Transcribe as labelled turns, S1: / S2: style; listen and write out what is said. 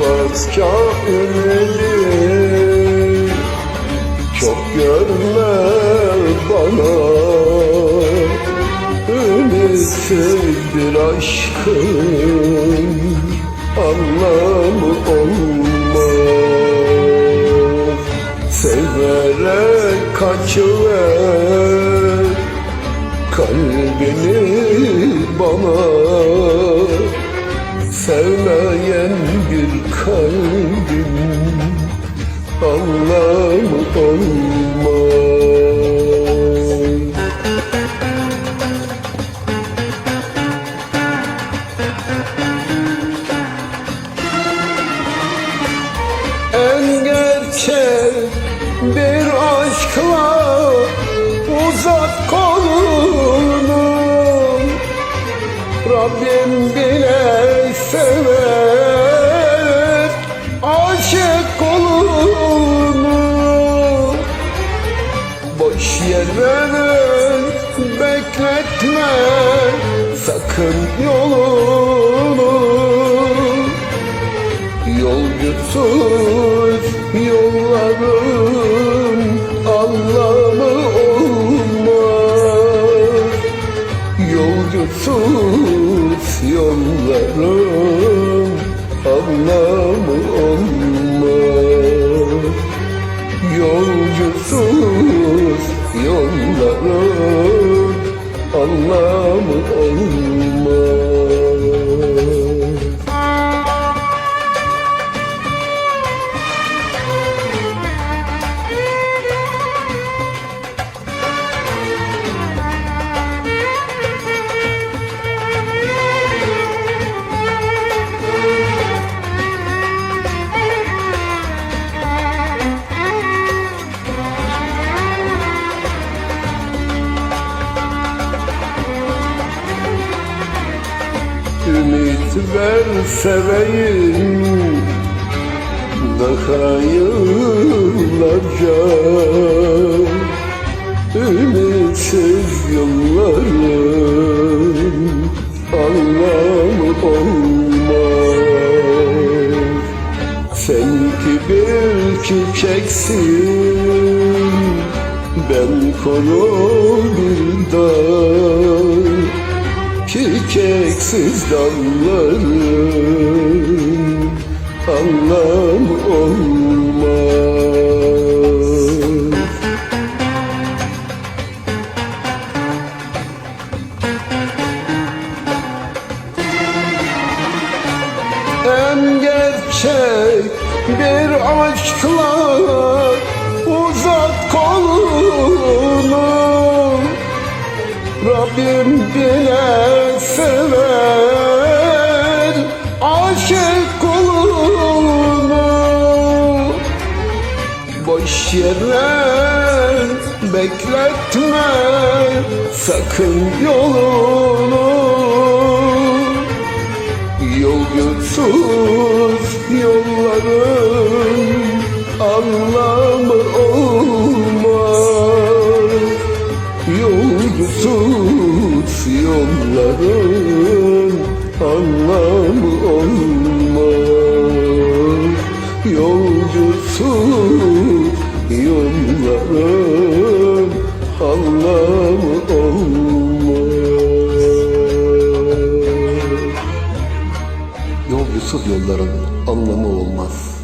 S1: Başka ümidi Çok görme bana. Ümitsiz bir aşkın Anlamı olmaz. Severek kaçıver Kalbini bana. Sevmeyen bir kalbin Anlamı olmaz. En bir aşkla uzak kolunu Rabbim bile sever Yere bekletme sakın yolunu. Yolcusuz yolların anlamı olmaz. Yolcusuz yolların anlamı olmaz. Yolcusuz Ümit ver seveyim. Daha yıllarca Ümitsiz yılların Anlamı olmaz. Sen ki bir çiçeksin Ben kuru bir dağ Çiçeksiz dalların anlam olmaz En gerçek bir aşkla Rabbim bile sever aşık kulunu Boş yere bekletme sakın yolunu. Yolcusuz yolların anlamı olmaz olmaz Yolcusuz yolların anlamı olmaz. Yolcusuz yolların anlamı olmaz